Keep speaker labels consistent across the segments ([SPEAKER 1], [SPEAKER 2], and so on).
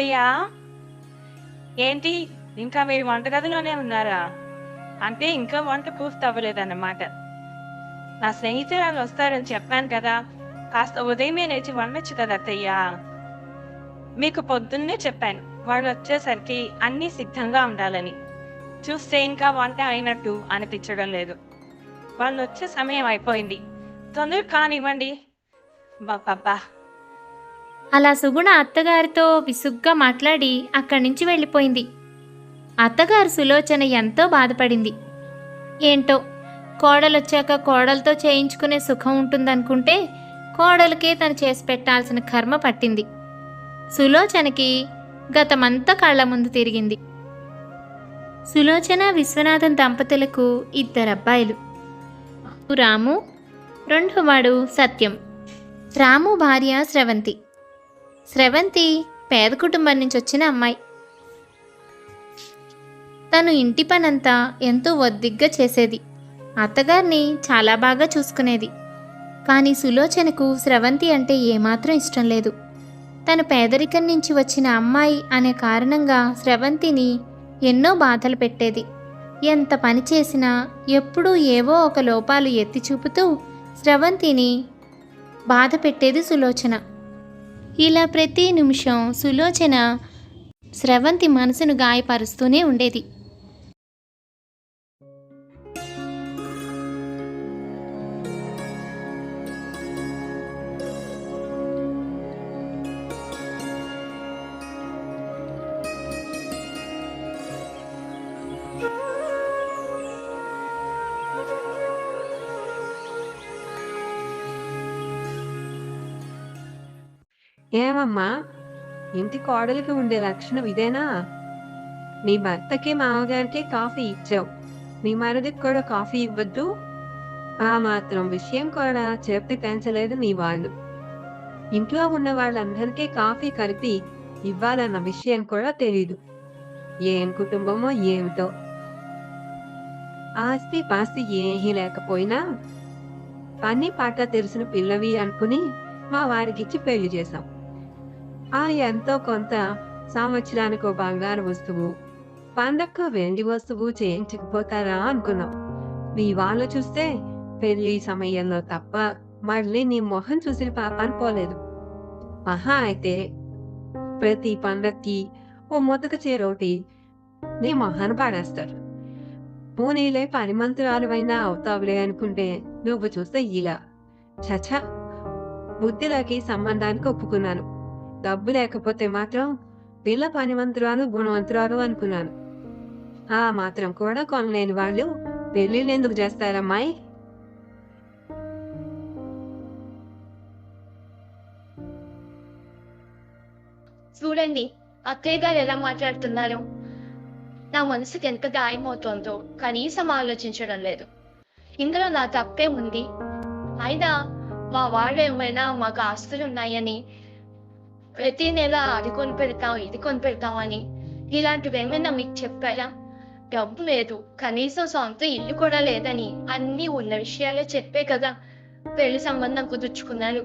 [SPEAKER 1] అత్తయ్యా ఏంటి? ఇంకా మీరు వంటగదిలోనే ఉన్నారా? అంటే ఇంకా వంట పూర్తి అవ్వలేదన్నమాట. నా స్నేహితురాలు వస్తారని చెప్పాను కదా. కాస్త ఉదయమే లేచి వండొచ్చు కదా అత్తయ్యా. మీకు పొద్దున్నే చెప్పాను. వాళ్ళు వచ్చేసరికి అన్నీ సిద్ధంగా ఉండాలని. చూస్తే ఇంకా వంట అయినట్టు అనిపించడం లేదు. వాళ్ళు వచ్చే సమయం అయిపోయింది. తొందర కానివ్వండి. బాబా
[SPEAKER 2] అలా సుగుణ అత్తగారితో విసుగ్గా మాట్లాడి అక్కడి నుంచి వెళ్ళిపోయింది. అత్తగారు సులోచన ఎంతో బాధపడింది. ఏంటో కోడలొచ్చాక కోడలతో చేయించుకునే సుఖం ఉంటుందనుకుంటే కోడలకే తను చేసి పెట్టాల్సిన కర్మ పట్టింది. సులోచనకి గతమంతా కళ్ళ ముందు తిరిగింది. సులోచన విశ్వనాథన్ దంపతులకు ఇద్దరు అబ్బాయిలు రాము రెండోవాడు సత్యం. రాము భార్య స్రవంతి స్రవంతి పేద కుటుంబం నుంచి వచ్చిన అమ్మాయి. తను ఇంటి పనంతా ఎంతో ఒద్దిగ్గా చేసేది. అత్తగారిని చాలా బాగా చూసుకునేది. కానీ సులోచనకు స్రవంతి అంటే ఏమాత్రం ఇష్టం లేదు. తను పేదరికం నుంచి వచ్చిన అమ్మాయి అనే కారణంగా స్రవంతిని ఎన్నో బాధలు పెట్టేది. ఎంత పని చేసినా ఎప్పుడూ ఏవో ఒక లోపాలు ఎత్తి చూపుతూ స్రవంతిని బాధ పెట్టేది సులోచన. ఇలా ప్రతి నిమిషం సులోచన స్రవంతి మనసును గాయపరుస్తూనే ఉండేది.
[SPEAKER 3] ఏమమ్మా? ఇంటి కోడలికి ఉండే లక్షణం ఇదేనా? నీ భర్తకి మామగారికి కాఫీ ఇచ్చావు. నీ మరదికి కూడా కాఫీ ఇవ్వద్దు. ఆ మాత్రం విషయం కూడా చెప్పి పెంచలేదు నీ వాళ్ళు. ఇంట్లో ఉన్న వాళ్ళందరికీ కాఫీ కలిపి ఇవ్వాలన్న విషయం కూడా తెలీదు. ఏం కుటుంబమో ఏమిటో. ఆస్తి పాస్తి ఏమీ లేకపోయినా పని పాట తెలిసిన పిల్లవి అనుకుని మా వారికిచ్చి పెళ్ళి చేశాం. ఆ ఎంతో కొంత సంవత్సరానికి బంగారు వస్తువు. పండక్క వెండి వస్తువు చేయించకపోతారా అనుకున్నాం. మీ వాళ్ళు చూస్తే పెళ్ళి సమయంలో తప్ప మళ్ళీ నీ మొహం చూసిన పాప పోలేదు మహా అయితే ప్రతి పండక్కి ఓ మొదక చేరోటి నీ మొహాన్ని పాడేస్తారు. పోనీలే పని అయినా అవుతావులే అనుకుంటే నువ్వు చూస్తే ఇలా. చచ బుద్ధిలోకి సంబంధానికి ఒప్పుకున్నాను. డబ్బు లేకపోతే మాత్రం పిల్ల పనివంతురాలు గుణవంతురాలు అనుకున్నాను. ఆ మాత్రం కూడా కొనలేని వాళ్ళు పెళ్ళిళ్ళు ఎందుకు చేస్తారమ్మాయి
[SPEAKER 4] చూడండి అక్కయ్య గారు ఎలా మాట్లాడుతున్నారు? నా మనసుకి ఎంత గాయమవుతోందో కనీసం ఆలోచించడం లేదు. ఇందులో నా తప్పే ఉంది. అయినా మా వాళ్ళు ఏమైనా మాకు ఆస్తులు ఉన్నాయని ప్రతి నెల అది కొని పెడతాం ఇది కొని పెడతామని ఇలాంటివి ఏమైనా మీకు చెప్పారా డబ్బు లేదు కనీసం సొంత ఇల్లు కూడా లేదని అన్ని ఉన్న విషయాలే చెప్పే కదా పెళ్ళి సంబంధం కుదుర్చుకున్నారు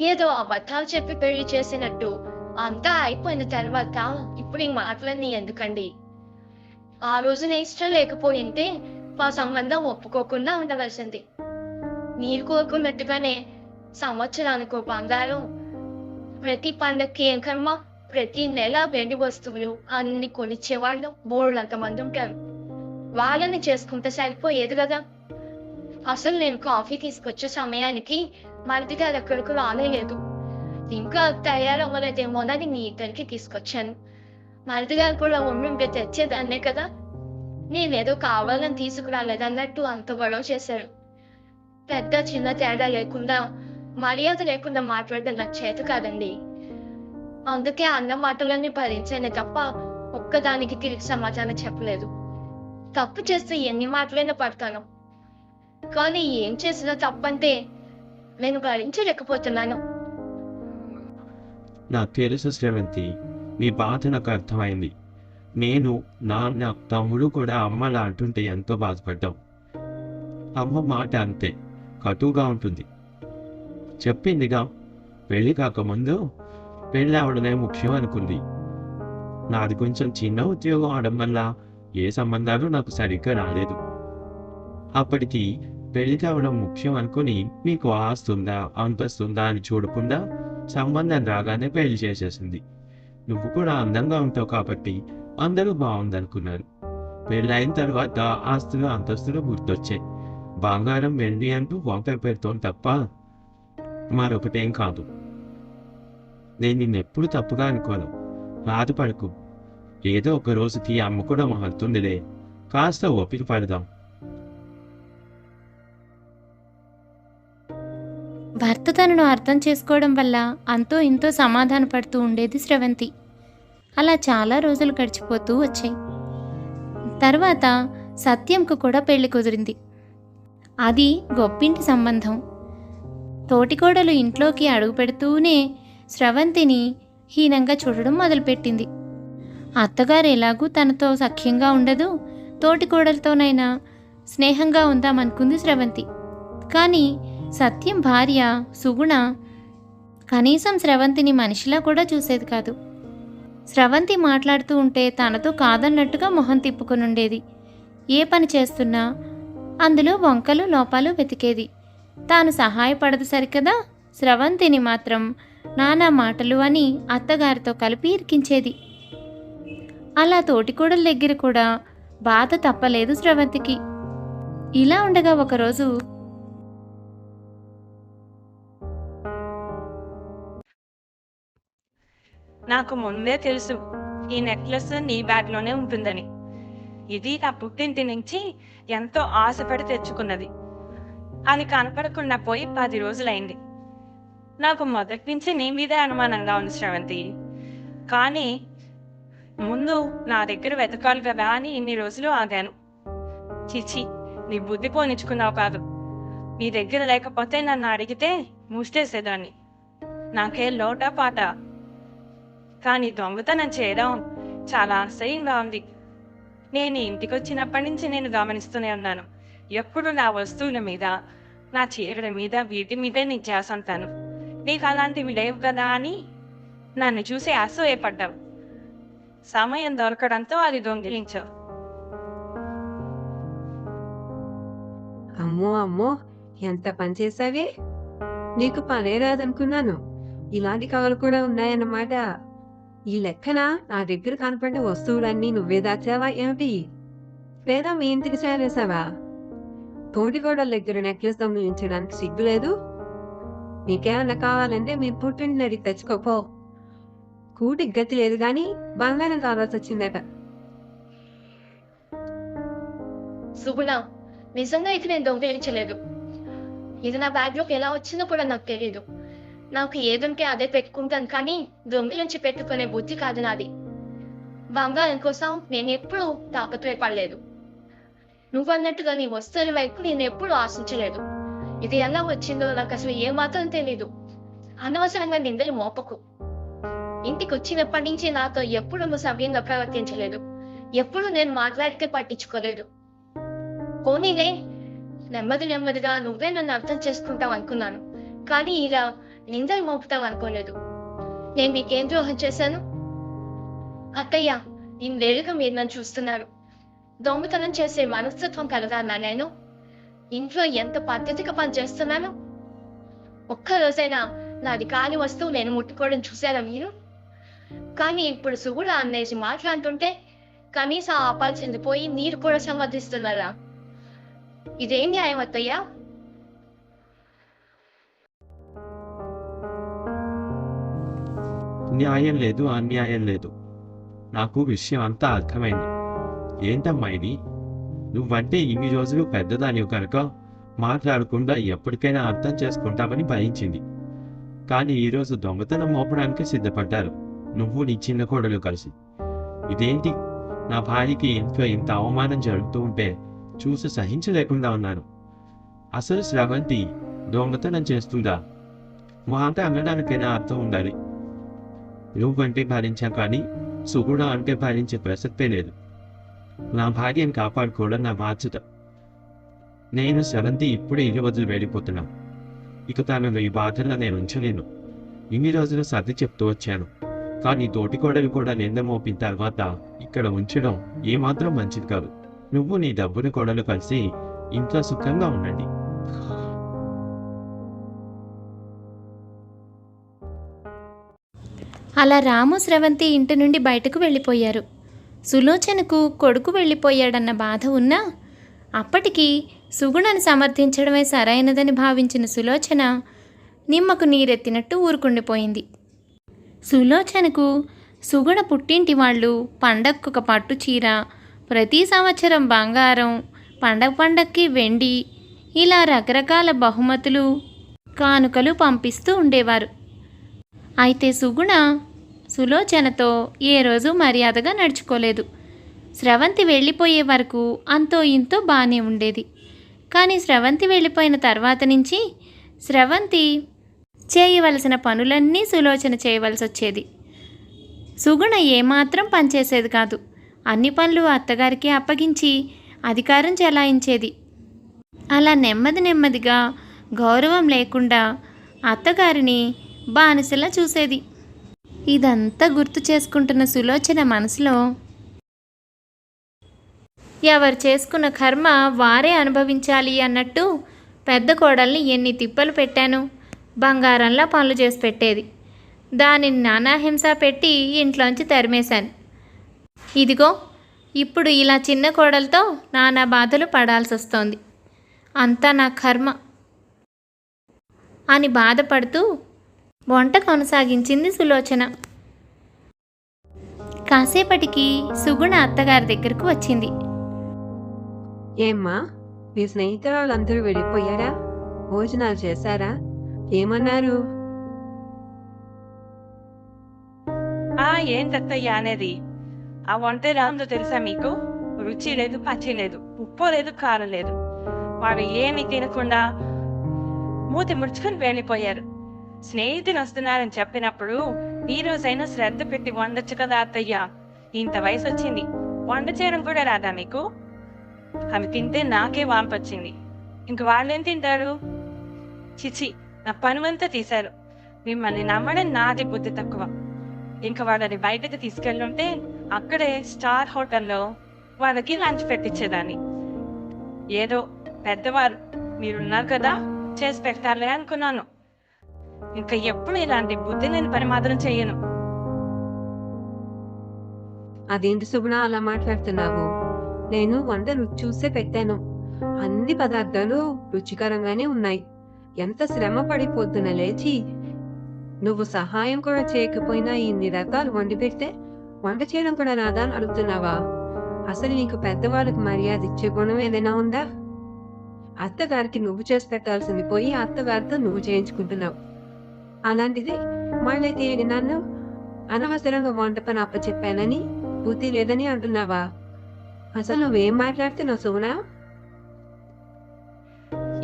[SPEAKER 4] ఏదో అబద్ధాలు చెప్పి పెళ్ళి చేసినట్టు అంతా అయిపోయిన తర్వాత ఇప్పుడు ఈ మాటలన్నీ ఎందుకండి ఆ రోజు నేను ఇష్టం లేకపోయింటే మా సంబంధం ఒప్పుకోకుండా ఉండవలసింది మీరు కోరుకున్నట్టుగానే సంవత్సరానికి బంగారం ప్రతి పండక్కి ఏం ప్రతి నెల వెండి వస్తువులు అన్ని కొనిచ్చేవాళ్ళు బోర్డు మంది ఉంటారు. వాళ్ళని చేసుకుంటే సరిపోయేది కదా. అసలు నేను కాఫీ తీసుకొచ్చే సమయానికి మరిది గారు ఎక్కడికి రాలేదు. ఇంకా తయారవ్వలేదేమోనని నీ ఇద్దరికి తీసుకొచ్చాను. మరిది గారు కూడా ఉండి తెచ్చేదాన్నే కదా. నేనేదో కావాలని తీసుకురాలేదన్నట్టు అంత గొడవ చేశారు. పెద్ద చిన్న తేడా లేకుండా మర్యాద లేకుండా మాట్లాడడం నాకు చేత కాదండి. అందుకే అన్న మాటలన్నీ భరించాను తప్ప ఒక్కదానికి తిరిగి సమాధానం చెప్పలేదు. తప్పు చేస్తే ఎన్ని మాటలైనా పడతాను. కానీ ఏం చేసినా తప్పంటే నేను భరించలేకపోతున్నాను.
[SPEAKER 5] నాకు తెలుసు శ్రవంతి మీ బాధ నాకు అర్థమైంది. నేను నాన్న తమ్ముడు కూడా అమ్మలా అంటుంటే ఎంతో బాధపడ్డాం. అమ్మ మాట అంతే కటువుగా ఉంటుంది. చెప్పిందిగా. పెళ్ళి కాకముందు పెళ్ళి అవడమే ముఖ్యం అనుకుంది. నాది కొంచెం చిన్న ఉద్యోగం అవడం వల్ల ఏ సంబంధాలు నాకు సరిగ్గా రాలేదు. అప్పటికి పెళ్ళి కావడం ముఖ్యం అనుకుని మీకు ఆస్తుందా అనిపిస్తుందా అని చూడకుండా సంబంధం రాగానే పెళ్ళి చేసేసింది. నువ్వు కూడా అందంగా ఉంటావు కాబట్టి అందరూ బాగుందనుకున్నారు. పెళ్ళైన తర్వాత ఆస్తులు అంతస్తులు గుర్తొచ్చాయి. బంగారం వెండి అంటూ వంకాయ పెడుతోంది తప్ప మరొకటేం కాదు నేను నిన్నెప్పుడు తప్పుగా అనుకోను. బాధపడకు. ఏదో ఒక రోజుకి అమ్మ కూడా మారుతుందిలే. కాస్త ఓపిక పడదాం.
[SPEAKER 2] భర్త తనను అర్థం చేసుకోవడం వల్ల అంతో ఇంతో సమాధాన పడుతూ ఉండేది స్రవంతి. అలా చాలా రోజులు గడిచిపోతూ వచ్చాయి. తర్వాత సత్యంకు కూడా పెళ్ళి కుదిరింది. అది గొప్పింటి సంబంధం. తోటికోడలు ఇంట్లోకి అడుగుపెడుతూనే స్రవంతిని హీనంగా చూడడం మొదలుపెట్టింది. అత్తగారు ఎలాగూ తనతో సఖ్యంగా ఉండదు తోటికోడలతోనైనా స్నేహంగా ఉందామనుకుంది స్రవంతి. కానీ సత్యం భార్య సుగుణ కనీసం స్రవంతిని మనిషిలా కూడా చూసేది కాదు. స్రవంతి మాట్లాడుతూ ఉంటే తనతో కాదన్నట్టుగా మొహం తిప్పుకొని ఉండేది ఏ పని చేస్తున్నా అందులో వంకలు లోపాలు వెతికేది. తాను సహాయపడదు సరికదా? స్రవంతిని మాత్రం నానా మాటలు అని అత్తగారితో కలిపి ఇరికించేది. అలా తోటికోడల దగ్గర కూడా బాధ తప్పలేదు స్రవంతికి. ఇలా ఉండగా ఒకరోజు
[SPEAKER 1] నాకు ముందే తెలుసు ఈ నెక్లెస్ నీ బ్యాగ్లోనే ఉంటుందని. ఇది నా పుట్టింటి నుంచి ఎంతో ఆశపడి తెచ్చుకున్నది. అది కనపడకుండా పోయి పది రోజులైంది. నాకు మొదటి నుంచి నీ మీదే అనుమానంగా ఉంది శ్రవంతి. కానీ ముందు నా దగ్గర వెతకాలి కదా అని ఇన్ని రోజులు ఆగాను. చిచి నీ బుద్ధి పోనిచ్చుకున్నావు కాదు. నీ దగ్గర లేకపోతే నన్ను అడిగితే ముష్టేసేదాన్ని నాకే లోటా పాట. కానీ దొంగతనం చేయడం చాలా అసహ్యంగా ఉంది. నేను ఇంటికి వచ్చినప్పటి నుంచి నేను గమనిస్తూనే ఉన్నాను. ఎప్పుడు నా వస్తువుల మీద నా చీరల మీద వీటి మీదే నేను చేసంతాను నీకు అలాంటివి లేవు కదా అని నన్ను చూసి అసూయపడ్డావు. సమయం దొరకడంతో అది దొంగిలించావు.
[SPEAKER 3] అమ్మో అమ్మో ఎంత పని చేసావే నీకు పనే రాదనుకున్నాను. ఇలాంటి కవలు కూడా ఉన్నాయన్నమాట. ఈ లెక్కన నా దగ్గర కనపడిన వస్తువులన్నీ నువ్వే దాచావా ఏమిటి? లేదా మీ ఇంటికి చేరేసావా తోటిగోడల దగ్గర నెక్లెస్ దొంగిలించడానికి సిగ్గు లేదు. నీకేమన్నా కావాలంటే మీ పుట్టింటిని తెచ్చుకోపో. కూటి గతి లేదు కానీ బంగారం కావాల్సి వచ్చిందట
[SPEAKER 4] సుగుణ నిజంగా ఇది నేను దొంగిలించలేదు. ఇది నా బ్యాగ్లోకి ఎలా వచ్చిందో కూడా నాకు తెలియదు నాకు ఏదంటే అదే పెట్టుకుంటాను కానీ దొంగిలించి పెట్టుకునే బుద్ధి కాదు నాది. బంగారం కోసం నేను ఎప్పుడూ తాపత్రయపడలేదు నువ్వు అన్నట్టుగా నీ వస్తువుల వైపు నేను ఎప్పుడు ఆశించలేదు. ఇది ఎలా వచ్చిందో నాకు అసలు ఏమాత్రం తెలీదు. అనవసరంగా నిందలు మోపకు. ఇంటికి వచ్చినప్పటి నుంచి నాతో ఎప్పుడు నువ్వు సవ్యంగా ప్రవర్తించలేదు. ఎప్పుడు నేను మాట్లాడితే పట్టించుకోలేదు. పోనీలే నెమ్మది నెమ్మదిగా నువ్వే నన్ను అర్థం చేసుకుంటావు అనుకున్నాను. కానీ ఇలా నిందలు మోపుతావు అనుకోలేదు. నేను నీకేం ద్రోహం చేశాను? అత్తయ్య ఇన్నేళ్ళుగా మీరు నన్ను చూస్తున్నారు. దొంగతనం చేసే మనస్తత్వం కలదానా నేను ఇంట్లో ఎంత పద్ధతిగా పని చేస్తున్నాను ఒక్క రోజైనా నాది కాని వస్తువు నేను ముట్టుకోవడం చూసారా మీరు? కానీ ఇప్పుడు సుగుడ అనేసి మాట్లాడుతుంటే కనీసం ఆపాల్సింది పోయి మీరు కూడా సంవర్ధిస్తున్నారా? ఇదేం న్యాయం అత్తయ్యా?
[SPEAKER 5] న్యాయం లేదు అన్యాయం లేదు. నాకు విషయం అంతా అర్థమైంది. ఏంటమ్మా ఇది? నువ్వంటే ఇన్ని రోజులు పెద్దదానివి కనుక మాట్లాడకుండా ఎప్పటికైనా అర్థం చేసుకుంటామని భయించింది. కానీ ఈరోజు దొంగతనం మోపడానికి సిద్ధపడ్డారు. నువ్వు నీ చిన్న కోడలు కలిసి. ఇదేంటి? నా భార్యకి ఇంట్లో ఇంత అవమానం జరుగుతూ ఉంటే చూసి సహించలేకుండా ఉన్నాను. అసలు శ్రవంతి దొంగతనం చేస్తుందా? మాట అనడానికైనా అర్థం ఉండాలి. నువ్వంటే భరించా కానీ సుగుణ అంటే భరించే ప్రసక్తే లేదు. నా భార్యను కాపాడుకోవడం నా బాధ్యత. నేను శరంతి ఇప్పుడే ఇల్లు వదిలి వెళ్ళిపోతున్నా. ఇక తనను ఈ బాధలో నేను ఉంచలేను. ఇన్ని రోజులు సర్ది చెప్తూ వచ్చాను. కానీ తోటి కోడలు కూడా నింద మోపిన తర్వాత ఇక్కడ ఉంచడం ఏమాత్రం మంచిది కాదు. నువ్వు నీ డబ్బుని కోడలు కలిసి ఇంట్లో సుఖంగా ఉండండి.
[SPEAKER 2] అలా రాము స్రవంతి ఇంటి నుండి బయటకు వెళ్ళిపోయారు. సులోచనకు కొడుకు వెళ్ళిపోయాడన్న బాధ ఉన్నా అప్పటికి సుగుణను సమర్థించడమే సరైనదని భావించిన సులోచన నిమ్మకు నీరెత్తినట్టు ఊరుకుండిపోయింది. సులోచనకు సుగుణ పుట్టింటి వాళ్ళు పండక్కొక పట్టు చీర ప్రతి సంవత్సరం బంగారం పండగ పండక్కి వెండి ఇలా రకరకాల బహుమతులు కానుకలు పంపిస్తూ ఉండేవారు. అయితే సుగుణ సులోచనతో ఏ రోజు మర్యాదగా నడుచుకోలేదు. స్రవంతి వెళ్ళిపోయే వరకు అంతో ఇంతో బాగానే ఉండేది. కానీ స్రవంతి వెళ్ళిపోయిన తర్వాత నుంచి స్రవంతి చేయవలసిన పనులన్నీ సులోచన చేయవలసి వచ్చేది సుగుణ ఏమాత్రం పనిచేసేది కాదు. అన్ని పనులు అత్తగారికి అప్పగించి అధికారం చెలాయించేది. అలా నెమ్మది నెమ్మదిగా గౌరవం లేకుండా అత్తగారిని బానిసలా చూసేది. ఇదంతా గుర్తు చేసుకుంటున్న సులోచన మనసులో. ఎవరు చేసుకున్న కర్మ వారే అనుభవించాలి అన్నట్టు పెద్ద కోడల్ని ఎన్ని తిప్పలు పెట్టాను. బంగారంలా పనులు చేసి పెట్టేది. దానిని నానాహింస పెట్టి ఇంట్లోంచి తరిమేశాను. ఇదిగో ఇప్పుడు ఇలా చిన్న కోడలతో నానా బాధలు పడాల్సి వస్తోంది అంతా నా కర్మ అని బాధపడుతూ వంట కొనసాగించింది సులోచన. కాసేపటికి సుగుణ అత్తగారి దగ్గరకు వచ్చింది.
[SPEAKER 3] ఏమ్మా మీ స్నేహితురాళ్ళందరూ వెళ్ళిపోయారా? భోజనాలు చేశారా? ఏమన్నారు?
[SPEAKER 1] ఆ ఏం దత్తయ్య అనేది? ఆ వంట రాందో తెలుసా మీకు? రుచి లేదు పచ్చి లేదు ఉప్పు లేదు కారం లేదు. వాడు ఏమి తినకుండా మూతి ముడుచుకొని వెళ్ళిపోయారు. స్నేహితులు వస్తున్నారని చెప్పినప్పుడు ఈ రోజైనా శ్రద్ధ పెట్టి వండొచ్చు కదా అత్తయ్య? ఇంత వయసు వచ్చింది వంట చేయడం కూడా రాదా మీకు? అవి తింటే నాకే వాంపొచ్చింది. ఇంక వాళ్ళేం తింటారు? చిచి నా పనువంతా తీశారు. మిమ్మల్ని నమ్మడం నాది బుద్ధి తక్కువ. ఇంకా వాళ్ళని బయటకు తీసుకెళ్ళుంటే అక్కడే స్టార్ హోటల్లో వాళ్ళకి లంచ్ పెట్టించేదాన్ని ఏదో పెద్దవారు మీరున్నారు కదా చేసి పెడతారులే అనుకున్నాను. ఇంకా ఎప్పుడు ఇలాంటి బుద్ధి లేని పని మాత్రం చెయ్యను.
[SPEAKER 3] అదేంటి సుగుణ అలా మాట్లాడుతున్నావు? నేను వంట రుచి చూసే పెట్టాను. అన్ని పదార్థాలు రుచికరంగానే ఉన్నాయి. ఎంత శ్రమ పడిపోతున్న లేచి నువ్వు సహాయం కూడా చేయకపోయినా ఇన్ని రకాలు వండి పెడితే వంట చేయడం కూడా రాదా అని అడుగుతున్నావా? అసలు నీకు పెద్దవాళ్ళకి మర్యాద ఇచ్చే గుణం ఏదైనా ఉందా? అత్తగారికి నువ్వు చేసి పెట్టాల్సింది పోయి అత్తగారితో నువ్వు చేయించుకుంటున్నావు. అలాంటిది మళ్ళీ నన్ను? అనవసరంగా వంట పని అప్పచెప్పానని? బుద్ధి లేదని అంటున్నావా? అసలు నువ్వేం మాట్లాడుతున్నావు సుమనా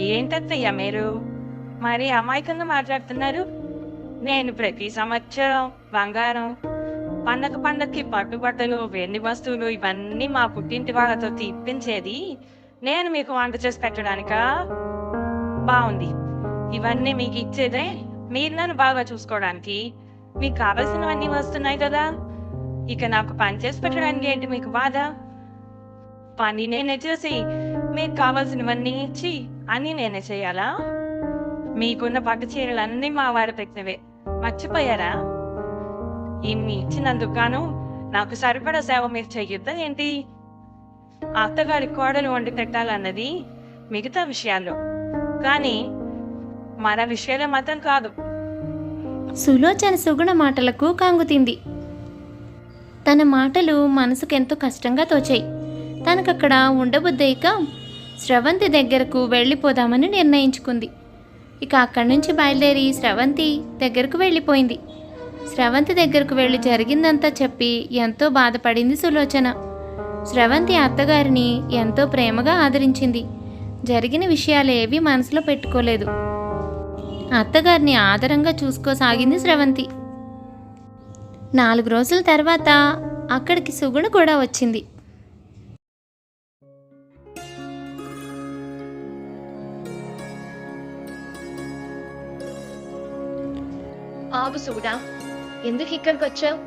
[SPEAKER 1] ఏంటత్తయ్య మీరు? మరి అమాయకంగా మాట్లాడుతున్నారు. నేను ప్రతి సంవత్సరం బంగారం పండగ పండగకి పట్టుబట్టలు వెండి వస్తువులు ఇవన్నీ మా పుట్టింటి వాళ్ళతో తిప్పించేది నేను మీకు వంట చేసి పెట్టడానికా? బాగుంది ఇవన్నీ మీకు ఇచ్చేదే మీరు నన్ను బాగా చూసుకోవడానికి మీకు కావలసినవన్నీ వస్తున్నాయి కదా? ఇక నాకు పని చేసి పెట్టడానికి ఏంటి మీకు బాధ? పని నేనే చేసి మీకు కావాల్సినవన్నీ ఇచ్చి అన్నీ నేనే చేయాలా? మీకున్న పట్టు చీరలన్నీ మా వారి పెట్టినవే. మర్చిపోయారా? ఇన్ని ఇచ్చినందుకు గాను నాకు సరిపడా సేవ మీరు చెయ్యొద్దా ఏంటి? అత్తగారి కోడలు వండి పెట్టాలన్నది మిగతా విషయాల్లో. కానీ మన విషయాలు మాత్రం కాదు.
[SPEAKER 2] సులోచన సుగుణ మాటలకు కాంగుతింది తన మాటలు మనసుకెంతో కష్టంగా తోచాయి. తనకక్కడ ఉండబుద్దయిక స్రవంతి దగ్గరకు వెళ్ళిపోదామని నిర్ణయించుకుంది. ఇక అక్కడి నుంచి బయలుదేరి స్రవంతి దగ్గరకు వెళ్ళిపోయింది. స్రవంతి దగ్గరకు వెళ్ళి జరిగిందంతా చెప్పి ఎంతో బాధపడింది సులోచన. స్రవంతి అత్తగారిని ఎంతో ప్రేమగా ఆదరించింది. జరిగిన విషయాలు ఏవి మనసులో పెట్టుకోలేదు. అత్తగారిని ఆదరంగా చూసుకోసాగింది స్రవంతి. నాలుగు రోజుల తర్వాత అక్కడికి సుగుణ కూడా వచ్చింది.
[SPEAKER 4] ఆగు సుగుడా ఎందుకు ఇక్కడికి వచ్చావు?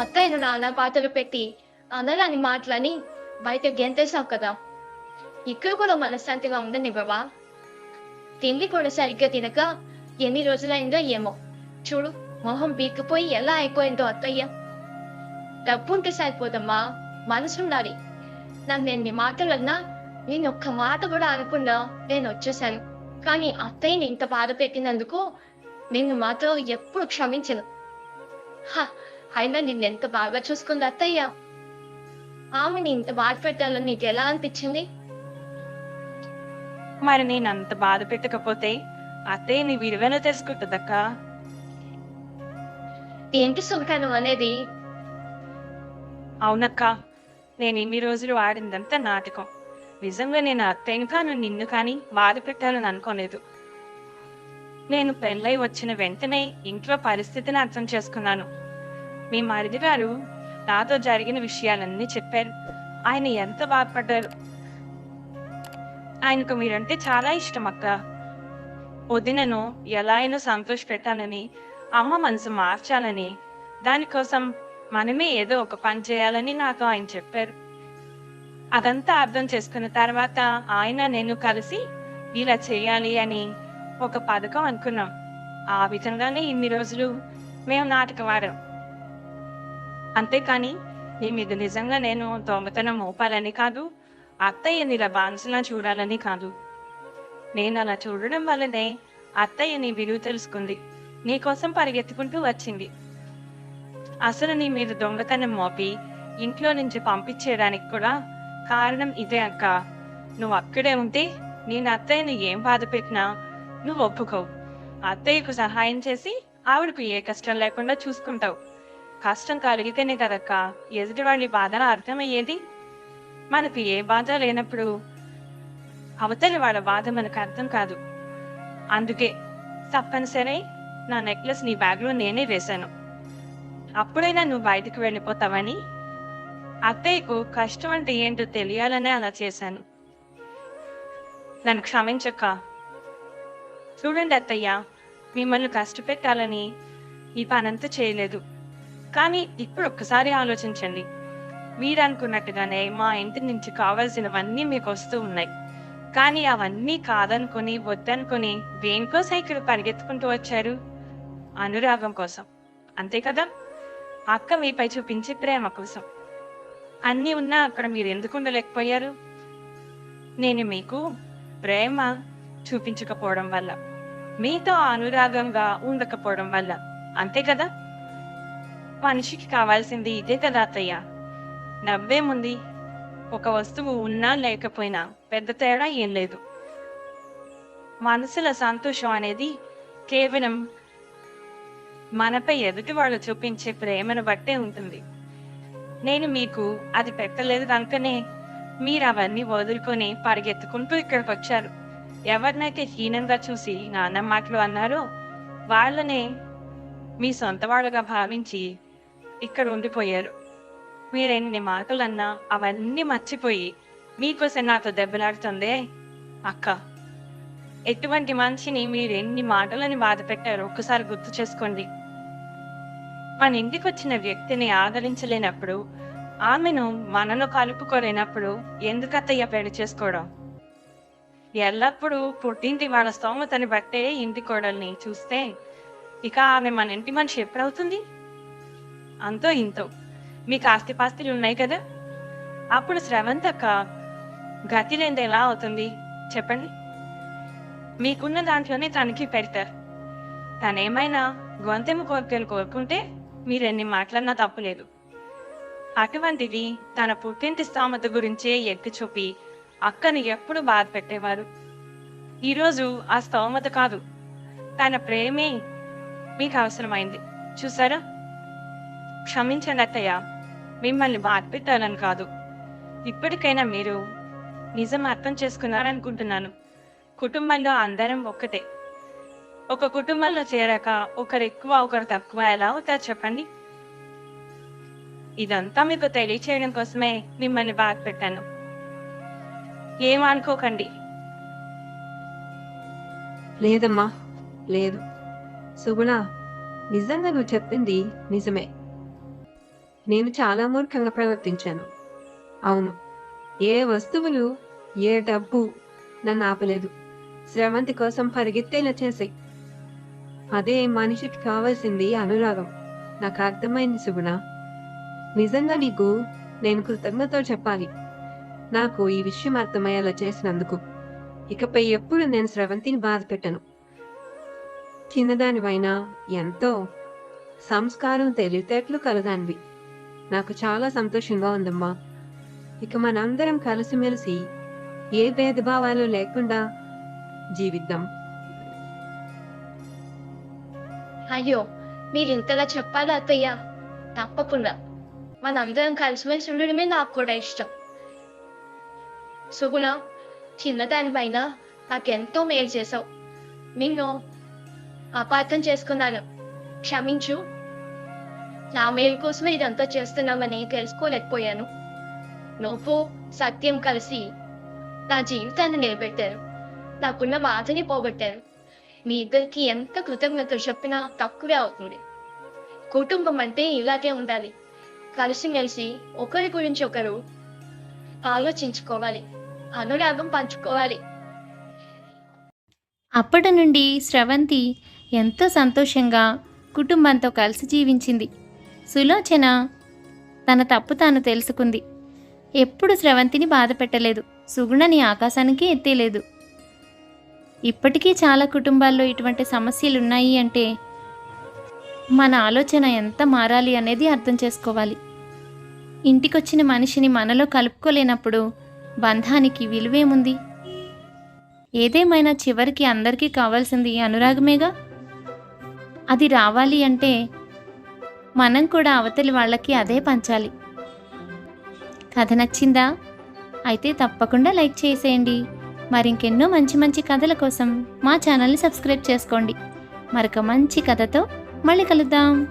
[SPEAKER 4] అత్తయ్యను నానా పాటలు పెట్టి అనరాని మాటలని బయట గెంతేశావు కదా. ఇక్కడ కూడా మనశ్శాంతిగా ఉండనివ్వవా? తిండి కూడా సరిగ్గా తినక ఎన్ని రోజులైందో ఏమో. చూడు మొహం బీక్కిపోయి ఎలా అయిపోయిందో అత్తయ్య. డబ్బుంటే సరిపోదమ్మా మనసు ఉండాలి నాకు ఎన్ని మాటలన్నా నేను ఒక్క మాట కూడా అనకుండా నేను వచ్చేసాను. కానీ అత్తయ్యని ఇంత బాధ పెట్టినందుకు నేను మాత్రం ఎప్పుడు క్షమించను. హా అయినా నిన్ను ఎంత బాగా చూసుకుంది అత్తయ్య? ఆమెని ఇంత బాధ పెట్టాలని నీకు ఎలా అనిపించింది?
[SPEAKER 1] మరి నేను అంత బాధ పెట్టకపోతే అత్తయ్య నీ విలువను తెలుసుకుంటుందక్క?
[SPEAKER 4] ఏంటి సుల్తాను అనేది?
[SPEAKER 1] అవునక్క నేను ఇన్ని రోజులు ఆడిందంతా నాటకం. నిజంగా నేను అత్తయ్యను కానీ నిన్ను కానీ బాధ పెట్టాలని అనుకోలేదు. నేను పెళ్ళై వచ్చిన వెంటనే ఇంట్లో పరిస్థితిని అర్థం చేసుకున్నాను. మీ మరిది గారు నాతో జరిగిన విషయాలన్నీ చెప్పారు. ఆయన ఎంత బాధపడ్డారు? ఆయనకు మీరంటే చాలా ఇష్టం అక్క. వదినను ఎలా అయినా సంతోష పెట్టాలని అమ్మ మనసు మార్చాలని దానికోసం మనమే ఏదో ఒక పని చేయాలని నాతో ఆయన చెప్పారు. అదంతా అర్థం చేసుకున్న తర్వాత ఆయన నేను కలిసి ఇలా చేయాలి అని ఒక పథకం అనుకున్నాం. ఆ విధంగానే ఇన్ని రోజులు మేము నాటకం ఆడాం అంతేకాని నీ మీద నిజంగా నేను దొంగతనం మోపాలని కాదు అత్తయ్యని ఇలా బాన్సులా చూడాలని కాదు. నేను అలా చూడడం వల్లనే అత్తయ్య నీ విలువ తెలుసుకుంది. నీకోసం పరిగెత్తుకుంటూ వచ్చింది. అసలు నీ మీద దొంగతనం మోపి ఇంట్లో నుంచి పంపించేయడానికి కూడా కారణం ఇదే అక్క. నువ్వు అక్కడే ఉంటే నేను అత్తయ్యని ఏం బాధ పెట్టినా నువ్వు ఒప్పుకోవు. అత్తయ్యకు సహాయం చేసి ఆవిడకు ఏ కష్టం లేకుండా చూసుకుంటావు. కష్టం కలిగితేనే కదక్క. ఎదుటివాడి బాధన అర్థమయ్యేది మనకు ఏ బాధ లేనప్పుడు అవతలి వాళ్ళ బాధ మనకు అర్థం కాదు. అందుకే తప్పనిసరి నా నెక్లెస్ నీ బ్యాగ్లో నేనే వేశాను. అప్పుడైనా నువ్వు బయటకు వెళ్ళిపోతావని అత్తయ్యకు కష్టం అంటే ఏంటో తెలియాలనే అలా చేశాను. నన్ను క్షమించక్క. చూడండి అత్తయ్య మిమ్మల్ని కష్టపెట్టాలని ఈ పనంతా చేయలేదు. కానీ ఇప్పుడు ఒక్కసారి ఆలోచించండి. మీరు అనుకున్నట్టుగానే మా ఇంటి నుంచి కావాల్సినవన్నీ మీకు వస్తూ ఉన్నాయి. కానీ అవన్నీ కాదనుకొని వద్దనుకొని దేనికోసం ఇక్కడ పరిగెత్తుకుంటూ వచ్చారు అనురాగం కోసం. అంతే కదా? అక్క మీపై చూపించే ప్రేమ కోసం. అన్నీ ఉన్నా అక్కడ మీరు ఎందుకు ఉండలేకపోయారు? నేను మీకు ప్రేమ చూపించకపోవడం వల్ల మీతో అనురాగంగా ఉండకపోవడం వల్ల అంతే కదా? మనిషికి కావాల్సింది ఇదే కదా అత్తయ్య. నవ్వేముంది ఒక వస్తువు ఉన్నా లేకపోయినా పెద్ద తేడా ఏం లేదు. మనసుల సంతోషం అనేది కేవలం మనపై ఎదుటి వాళ్ళు చూపించే ప్రేమను బట్టే ఉంటుంది. నేను మీకు అది పెట్టలేదు కనుకనే మీరు అవన్నీ వదులుకొని పరిగెత్తుకుంటూ ఇక్కడికి వచ్చారు. ఎవరినైతే హీనంగా చూసి నాన్న మాటలు అన్నారో వాళ్ళనే మీ సొంత వాళ్ళుగా భావించి ఇక్కడ ఉండిపోయారు. మీరెన్ని మాటలు అన్నా అవన్నీ మర్చిపోయి మీకోసం నాతో దెబ్బలాడుతుంది? అక్క ఎటువంటి మనిషిని మీరు ఎన్ని మాటలని బాధ పెట్టారో ఒక్కసారి గుర్తు చేసుకోండి. మన ఇంటికి వచ్చిన వ్యక్తిని ఆదరించలేనప్పుడు ఆమెను మనను కలుపుకోలేనప్పుడు ఎందుకు అత్తయ్య పెళ్ళి చేసుకోవడం? ఎల్లప్పుడూ పుట్టింటి వాళ్ళ స్తోమతని బట్టే ఇంటి కోడల్ని చూస్తే ఇక ఆమె మన ఇంటి మనిషి ఎప్పుడవుతుంది? అంతో ఇంతో. మీకు ఆస్తిపాస్తులు ఉన్నాయి కదా? అప్పుడు శ్రవంతక్క గతి లేనిది ఎలా అవుతుంది? చెప్పండి. మీకున్న దాంట్లోనే తనకి పెడతారు తనేమైనా గొంతెమ్మ కోరికలు కోరుకుంటే మీరెన్ని మాట్లాడినా తప్పులేదు అటువంటిది తన పుట్టింటి స్థామత గురించే ఎత్తి చూపి అక్కని ఎప్పుడు బాధ పెట్టేవారు? ఈరోజు ఆ స్తోమత కాదు. తన ప్రేమే మీకు అవసరమైంది. చూసారా? క్షమించండి అత్తయ్య. మిమ్మల్ని బాధ పెట్టాలని కాదు. ఇప్పటికైనా మీరు నిజం అర్థం చేసుకున్నారనుకుంటున్నాను. కుటుంబంలో అందరం ఒక్కటే. ఒక కుటుంబంలో చేరాక ఒకరు ఎక్కువ ఒకరు తక్కువ ఎలా అవుతారు చెప్పండి? ఇదంతా మీకు తెలియచేయడం కోసమే మిమ్మల్ని బాధ పెట్టాను ఏమనుకోకండి
[SPEAKER 3] లేదమ్మా లేదు. సుగుణ నిజంగా నువ్వు చెప్పింది నిజమే. నేను చాలా మూర్ఖంగా ప్రవర్తించాను. అవును ఏ వస్తువులు ఏ డబ్బు నన్ను ఆపలేదు. శ్రవంతి కోసం పరిగెత్తేలా చేసాయి. అదే మనిషికి కావాల్సింది అనురాగం. నాకు అర్థమైంది సుగుణ. నిజంగా నీకు నేను కృతజ్ఞతలు చెప్పాలి. నాకు ఈ విషయం అర్థమయ్యేలా చేసినందుకు. ఇకపై ఎప్పుడు నేను శ్రవంతిని బాధ పెట్టను. చిన్నదానివైనా ఎంతో సంస్కారం తెలివితేటలు కలదానివి. నాకు చాలా సంతోషంగా ఉందమ్మా. ఇక మనందరం కలిసిమెలిసి ఏ భేదభావాలు లేకుండా జీవిద్దాం.
[SPEAKER 4] అయ్యో మీరు ఇంతగా చెప్పాలి అత్తయ్య? తప్పకుండా. మనందరం కలిసిమెలిసి ఉండడమే నాకు కూడా ఇష్టం. సుగుణ చిన్నదానిపైన నాకెంతో మేలు చేసావు నిన్ను అపార్థం చేసుకున్నాను. క్షమించు. నా మేలు కోసమే ఇదంతా చేస్తున్నామని తెలుసుకోలేకపోయాను. నువ్వు సత్యం కలిసి నా జీవితాన్ని నిలబెట్టారు. నాకున్న బాధని పోగొట్టారు. మీ ఇద్దరికి ఎంత కృతజ్ఞతలు చెప్పినా తక్కువే అవుతుంది. కుటుంబం అంటే ఇలాగే ఉండాలి. కలిసిమెలిసి ఒకరి గురించి ఒకరు ఆలోచించుకోవాలి. అనురాగం పంచుకోవాలి.
[SPEAKER 2] అప్పటి నుండి స్రవంతి ఎంతో సంతోషంగా కుటుంబంతో కలిసి జీవించింది. సులోచన తన తప్పు తాను తెలుసుకుంది. ఎప్పుడు స్రవంతిని బాధ పెట్టలేదు. సుగుణని ఆకాశానికి ఎత్తేలేదు. ఇప్పటికీ చాలా కుటుంబాల్లో ఇటువంటి సమస్యలు ఉన్నాయి అంటే మన ఆలోచన ఎంత మారాలి అనేది అర్థం చేసుకోవాలి. ఇంటికొచ్చిన మనిషిని మనలో కలుపుకోలేనప్పుడు బంధానికి విలువేముంది? ఏదేమైనా చివరికి అందరికీ కావాల్సింది అనురాగమేగా? అది రావాలి అంటే మనం కూడా అవతలి వాళ్ళకి అదే పంచాలి. కథ నచ్చిందా? అయితే తప్పకుండా లైక్ చేసేయండి. మరింకెన్నో మంచి మంచి కథల కోసం మా ఛానల్ని సబ్స్క్రైబ్ చేసుకోండి. మరొక మంచి కథతో మళ్ళీ కలుద్దాం.